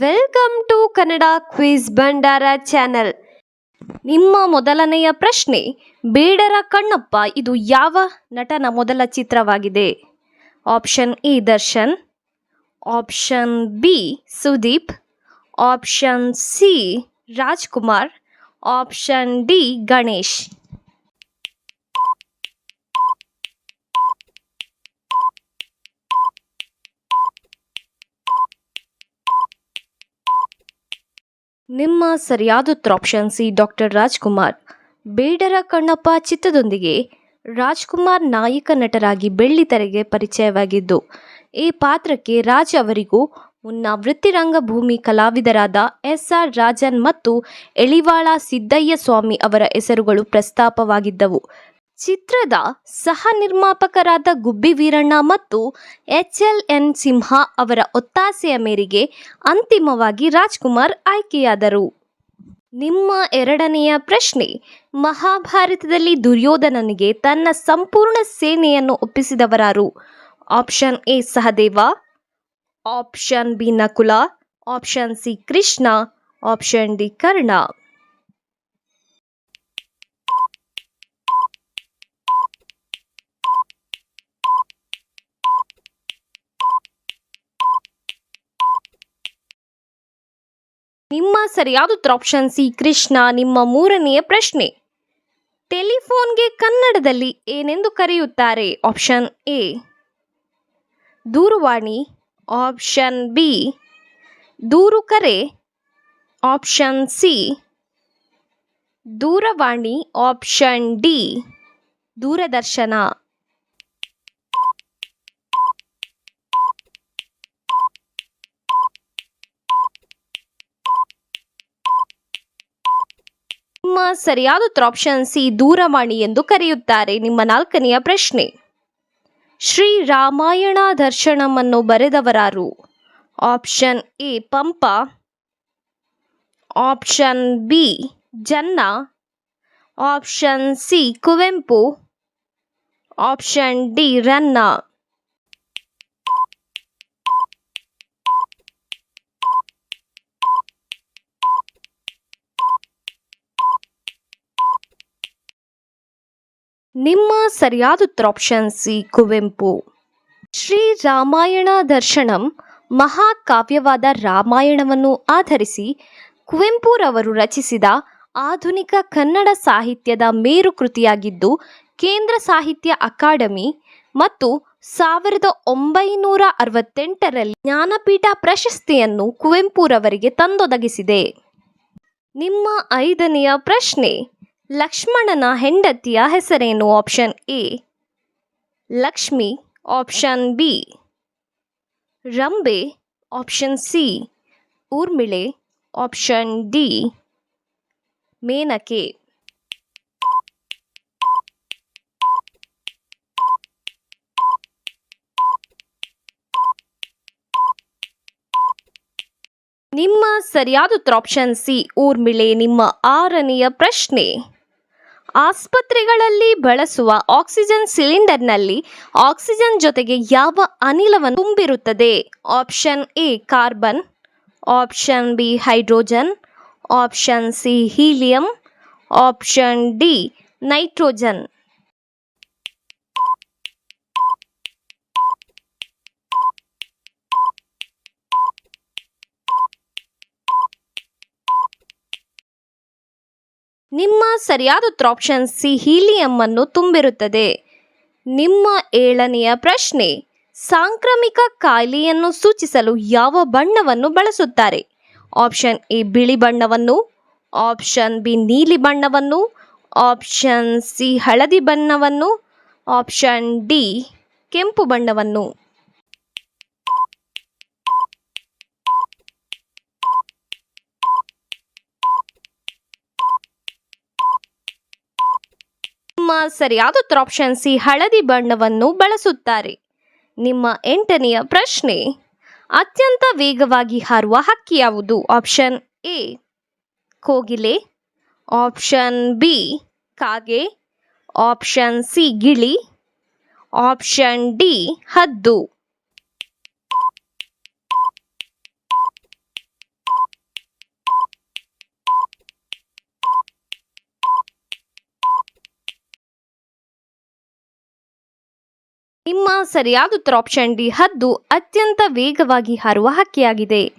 Welcome to Kannada quiz Bhandara channel ನಿಮ್ಮ ಮೊದಲನೆಯ ಪ್ರಶ್ನೆ, ಬೇಡರ ಕಣ್ಣಪ್ಪ, ಇದು ಯಾವ ನಟನ ಮೊದಲ ಚಿತ್ರವಾಗಿದೆ? Option A Darshan. Option B Sudeep. Option C Rajkumar. Option D Ganesh. ನಿಮ್ಮ ಸರಿಯಾದ ಉತ್ತರ ಆಪ್ಷನ್ ಸಿ ಡಾಕ್ಟರ್ ರಾಜ್ಕುಮಾರ್. ಬೇಡರ ಕಣ್ಣಪ್ಪ ಚಿತ್ರದೊಂದಿಗೆ ರಾಜ್ಕುಮಾರ್ ನಾಯಕ ನಟರಾಗಿ ಬೆಳ್ಳಿತೆರೆಗೆ ಪರಿಚಯವಾಗಿದ್ದು, ಈ ಪಾತ್ರಕ್ಕೆ ರಾಜ್ ಅವರಿಗೂ ಮುನ್ನ ವೃತ್ತಿರಂಗಭೂಮಿ ಕಲಾವಿದರಾದ ಎಸ್ ಆರ್ ರಾಜನ್ ಮತ್ತು ಎಳಿವಾಳ ಸಿದ್ದಯ್ಯ ಸ್ವಾಮಿ ಅವರ ಹೆಸರುಗಳು ಪ್ರಸ್ತಾಪವಾಗಿದ್ದವು. ಚಿತ್ರದ ಸಹ ನಿರ್ಮಾಪಕರಾದ ಗುಬ್ಬಿ ವೀರಣ್ಣ ಮತ್ತು ಎಚ್ ಎಲ್ ಎನ್ ಸಿಂಹ ಅವರ ಒತ್ತಾಸೆಯ ಮೇರೆಗೆ ಅಂತಿಮವಾಗಿ ರಾಜ್ಕುಮಾರ್ ಆಯ್ಕೆಯಾದರು. ನಿಮ್ಮ ಎರಡನೆಯ ಪ್ರಶ್ನೆ, ಮಹಾಭಾರತದಲ್ಲಿ ದುರ್ಯೋಧನನಿಗೆ ತನ್ನ ಸಂಪೂರ್ಣ ಸೇನೆಯನ್ನು ಒಪ್ಪಿಸಿದವರಾರು? Option A Sahadeva, option B Nakula, option C Krishna, option D Karna. ನಿಮ್ಮ ಸರಿಯಾದ ಆಪ್ಷನ್ ಸಿ, ಕೃಷ್ಣ, ನಿಮ್ಮ ಮೂರನೆಯ ಪ್ರಶ್ನೆ. ಟೆಲಿಫೋನ್ಗೆ ಕನ್ನಡದಲ್ಲಿ ಏನೆಂದು ಕರೆಯುತ್ತಾರೆ? Option A. ದೂರವಾಣಿ. Option B. ದೂರು ಕರೆ. Option C. ದೂರವಾಣಿ. Option D. ದೂರದರ್ಶನ. ನಿಮ್ಮ ಸರಿಯಾದ ಉತ್ತರ ಆಪ್ಷನ್ ಸಿ ದೂರವಾಣಿ ಎಂದು ಕರೆಯುತ್ತಾರೆ. ನಿಮ್ಮ ನಾಲ್ಕನೆಯ ಪ್ರಶ್ನೆ. ಶ್ರೀ ರಾಮಾಯಣ ದರ್ಶನವನ್ನು ಬರೆದವರಾರು? Option A Pampa. Option B Janna. Option C Kuvempu. Option D Ranna. ನಿಮ್ಮ ಸರಿಯಾದ ಉತ್ತರ ಆಪ್ಷನ್ ಸಿ, ಕುವೆಂಪು. ಶ್ರೀ ರಾಮಾಯಣ ದರ್ಶನಂ ಮಹಾಕಾವ್ಯವಾದ ರಾಮಾಯಣವನ್ನು ಆಧರಿಸಿ ಕುವೆಂಪುರವರು ರಚಿಸಿದ ಆಧುನಿಕ ಕನ್ನಡ ಸಾಹಿತ್ಯದ ಮೇರು ಕೃತಿಯಾಗಿದ್ದು, ಕೇಂದ್ರ ಸಾಹಿತ್ಯ ಅಕಾಡೆಮಿ ಮತ್ತು ಸಾವಿರದ ಒಂಬೈನೂರ ಅರವತ್ತೆಂಟರಲ್ಲಿ ಜ್ಞಾನಪೀಠ ಪ್ರಶಸ್ತಿಯನ್ನು ಕುವೆಂಪುರವರಿಗೆ ತಂದೊದಗಿಸಿದೆ. ನಿಮ್ಮ ಐದನೆಯ ಪ್ರಶ್ನೆ ಲಕ್ಷ್ಮಣನ ಹೆಂಡತಿಯ ಹೆಸರೇನು? Option A Lakshmi. Option B Rambhe. Option C Urmile. Option D Menake. ನಿಮ್ಮ ಸರಿಯಾದ ಉತ್ತರ ಆಪ್ಷನ್ ಸಿ ಊರ್ಮಿಳೆ, ನಿಮ್ಮ ಆರನೆಯ ಪ್ರಶ್ನೆ. ಆಸ್ಪತ್ರೆಗಳಲ್ಲಿ ಬಳಸುವ ಆಕ್ಸಿಜನ್ ಸಿಲಿಂಡರ್ನಲ್ಲಿ ಆಕ್ಸಿಜನ್ ಜೊತೆಗೆ ಯಾವ ಅನಿಲವನ್ನು ತುಂಬಿರುತ್ತದೆ? Option A, carbon, option B, hydrogen, option C, helium, option D, nitrogen. ನಿಮ್ಮ ಸರಿಯಾದ ಉತ್ತರ ಆಪ್ಷನ್ ಸಿ ಹೀಲಿಯಂ ಅನ್ನು ತುಂಬಿರುತ್ತದೆ. ನಿಮ್ಮ ಏಳನೆಯ ಪ್ರಶ್ನೆ, ಸಾಂಕ್ರಾಮಿಕ ಕಾಯಿಲೆಯನ್ನು ಸೂಚಿಸಲು ಯಾವ ಬಣ್ಣವನ್ನು ಬಳಸುತ್ತಾರೆ? ಆಪ್ಷನ್ ಎ ಬಿಳಿ ಬಣ್ಣವನ್ನು ಆಪ್ಷನ್ ಬಿ ನೀಲಿ ಬಣ್ಣವನ್ನು ಆಪ್ಷನ್ ಸಿ ಹಳದಿ ಬಣ್ಣವನ್ನು ಆಪ್ಷನ್ ಡಿ ಕೆಂಪು ಬಣ್ಣವನ್ನು. ನಿಮ್ಮ ಸರಿಯಾದ ಉತ್ತರ ಆಪ್ಷನ್ ಸಿ ಹಳದಿ ಬಣ್ಣವನ್ನು ಬಳಸುತ್ತಾರೆ. ನಿಮ್ಮ ಎಂಟನೆಯ ಪ್ರಶ್ನೆ, ಅತ್ಯಂತ ವೇಗವಾಗಿ ಹಾರುವ ಹಕ್ಕಿ ಯಾವುದು? ಆಪ್ಷನ್ ಎ, ಕೋಗಿಲೆ. ಆಪ್ಷನ್ ಬಿ, ಕಾಗೆ. ಆಪ್ಷನ್ ಸಿ, ಗಿಳಿ. ಆಪ್ಷನ್ ಡಿ, ಹದ್ದು. ಸರಿಯಾದ ಉತ್ತರ ಡಿ ಹದ್ದು ಅತ್ಯಂತ ವೇಗವಾಗಿ ಹಾರುವ ಹಕ್ಕಿಯಾಗಿದೆ.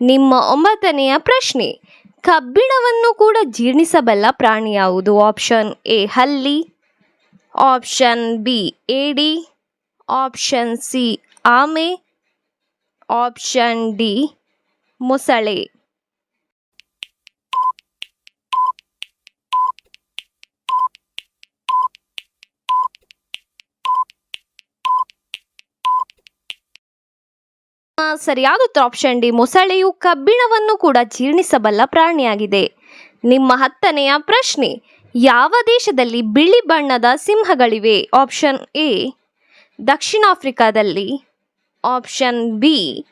ನಿಮ್ಮ ಒಂಬತ್ತನೆಯ ಪ್ರಶ್ನೆ, ಕಬ್ಬಿಣವನ್ನು ಕೂಡ ಜೀರ್ಣಿಸಬಲ್ಲ ಪ್ರಾಣಿ ಯಾವುದು? ಆಪ್ಷನ್ ಎ ಹಲ್ಲಿ. ಆಪ್ಷನ್ ಬಿ ಏಡಿ. ಆಪ್ಷನ್ ಸಿ ಆಮೆ. ಆಪ್ಷನ್ ಡಿ ಮೊಸಳೆ. ಸರಿಯಾದ ಆಪ್ಷನ್ ಡಿ ಮೊಸಳೆಯು ಕಬ್ಬಿಣವನ್ನು ಕೂಡ ಜೀರ್ಣಿಸಬಲ್ಲ ಪ್ರಾಣಿಯಾಗಿದೆ. ನಿಮ್ಮ ಹತ್ತನೆಯ ಪ್ರಶ್ನೆ, ಯಾವ ದೇಶದಲ್ಲಿ ಬಿಳಿ ಬಣ್ಣದ ಸಿಂಹಗಳಿವೆ? ಆಪ್ಷನ್ ಎ ದಕ್ಷಿಣ ಆಫ್ರಿಕಾದಲ್ಲಿ. ಆಪ್ಷನ್ ಬಿ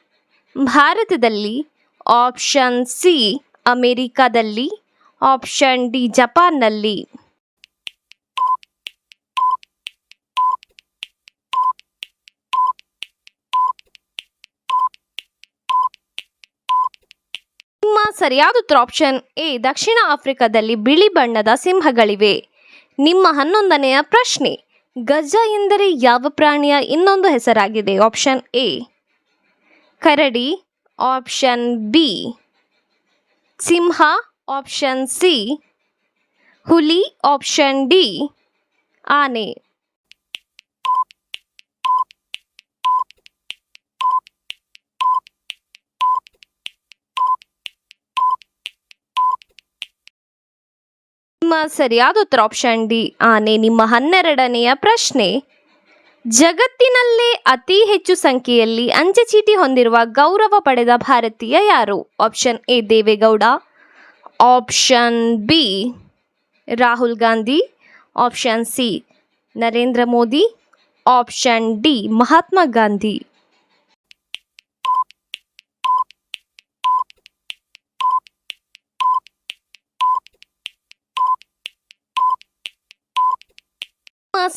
ಭಾರತದಲ್ಲಿ. ಆಪ್ಷನ್ ಸಿ ಅಮೆರಿಕಾದಲ್ಲಿ. ಆಪ್ಷನ್ ಡಿ ಜಪಾನ್ನಲ್ಲಿ. ನಿಮ್ಮ ಸರಿಯಾದ ಉತ್ತರ ಆಪ್ಷನ್ ಎ ದಕ್ಷಿಣ ಆಫ್ರಿಕಾದಲ್ಲಿ ಬಿಳಿ ಬಣ್ಣದ ಸಿಂಹಗಳಿವೆ. ನಿಮ್ಮ ಹನ್ನೊಂದನೆಯ ಪ್ರಶ್ನೆ, ಗಜ ಎಂದರೆ ಯಾವ ಪ್ರಾಣಿಯ ಇನ್ನೊಂದು ಹೆಸರಾಗಿದೆ? ಆಪ್ಷನ್ ಎ ಕರಡಿ. ಆಪ್ಷನ್ ಬಿ ಸಿಂಹ. ಆಪ್ಷನ್ ಸಿ ಹುಲಿ. ಆಪ್ಷನ್ ಡಿ ಆನೆ. ನಿಮ್ಮ ಸರಿಯಾದ ಉತ್ತರ ಆಪ್ಷನ್ ಡಿ ಆನೆ, ನಿಮ್ಮ ಹನ್ನೆರಡನೆಯ ಪ್ರಶ್ನೆ. ಜಗತ್ತಿನಲ್ಲೇ ಅತಿ ಹೆಚ್ಚು ಸಂಖ್ಯೆಯಲ್ಲಿ ಅಂಚೆ ಚೀಟಿ ಹೊಂದಿರುವ ಗೌರವ ಪಡೆದ ಭಾರತೀಯ ಯಾರು? Option A Deve Gowda. Option B Rahul Gandhi. Option C Narendra Modi. Option D Mahatma Gandhi.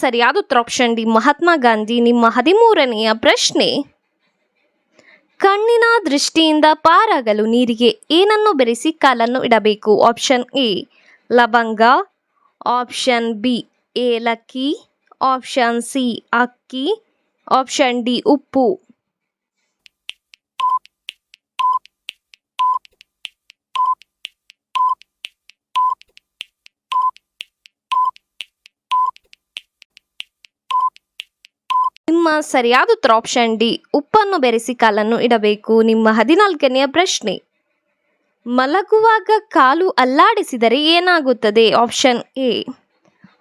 ಸರಿಯಾದ ಉತ್ತರ ಆಪ್ಷನ್ ಡಿ ಮಹಾತ್ಮ ಗಾಂಧಿ, ನಿಮ್ಮ ಹದಿಮೂರನೆಯ ಪ್ರಶ್ನೆ, ಕಣ್ಣಿನ ದೃಷ್ಟಿಯಿಂದ ಪಾರಾಗಲು ನೀರಿಗೆ ಏನನ್ನು ಬೆರೆಸಿ ಕಾಲನ್ನು ಇಡಬೇಕು? ಆಪ್ಷನ್ ಎ, ಲವಂಗ. ಆಪ್ಷನ್ ಬಿ, ಏಲಕ್ಕಿ. ಆಪ್ಷನ್ ಸಿ, ಅಕ್ಕಿ. ಆಪ್ಷನ್ ಡಿ, ಉಪ್ಪು ನಿಮ್ಮ ಸರಿಯಾದ ಉತ್ತರ ಆಪ್ಷನ್ ಡಿ ಉಪ್ಪನ್ನು ಬೆರೆಸಿ ಕಾಲನ್ನು ಇಡಬೇಕು. ನಿಮ್ಮ ಹದಿನಾಲ್ಕನೆಯ ಪ್ರಶ್ನೆ. ಮಲಗುವಾಗ ಕಾಲು ಅಲ್ಲಾಡಿಸಿದರೆ ಏನಾಗುತ್ತದೆ? ಆಪ್ಷನ್ ಎ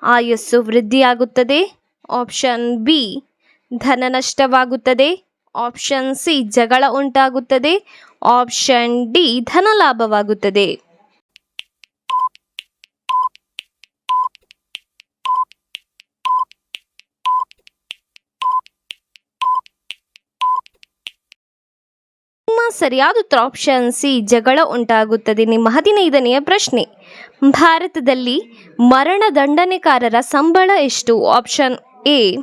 ಆಯಸ್ಸು ವೃದ್ಧಿಯಾಗುತ್ತದೆ. ಆಪ್ಷನ್ ಬಿ ಧನ ನಷ್ಟವಾಗುತ್ತದೆ. ಆಪ್ಷನ್ ಸಿ ಜಗಳ ಉಂಟಾಗುತ್ತದೆ. ಆಪ್ಷನ್ ಡಿ ಧನ ಲಾಭವಾಗುತ್ತದೆ. ಸರಿಯಾದ ಉತ್ತರ ಆಪ್ಷನ್ ಸಿ ಜಗಳ ಉಂಟಾಗುತ್ತದೆ. ನಿಮ್ಮ ಹದಿನೈದನೆಯ ಪ್ರಶ್ನೆ. ಭಾರತದಲ್ಲಿ ಮರಣದಂಡನೆಕಾರರ ಸಂಬಳ ಎಷ್ಟು? ಆಪ್ಷನ್ ಎ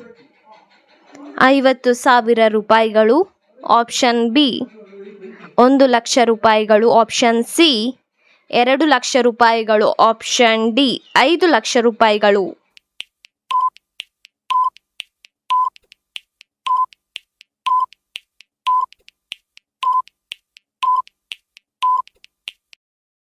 ಐವತ್ತು ಸಾವಿರ ರೂಪಾಯಿಗಳು. ಆಪ್ಷನ್ ಬಿ ಒಂದು ಲಕ್ಷ ರೂಪಾಯಿಗಳು. ಆಪ್ಷನ್ ಸಿ ಎರಡು ಲಕ್ಷ ರೂಪಾಯಿಗಳು. ಆಪ್ಷನ್ ಡಿ ಐದು ಲಕ್ಷ ರೂಪಾಯಿಗಳು.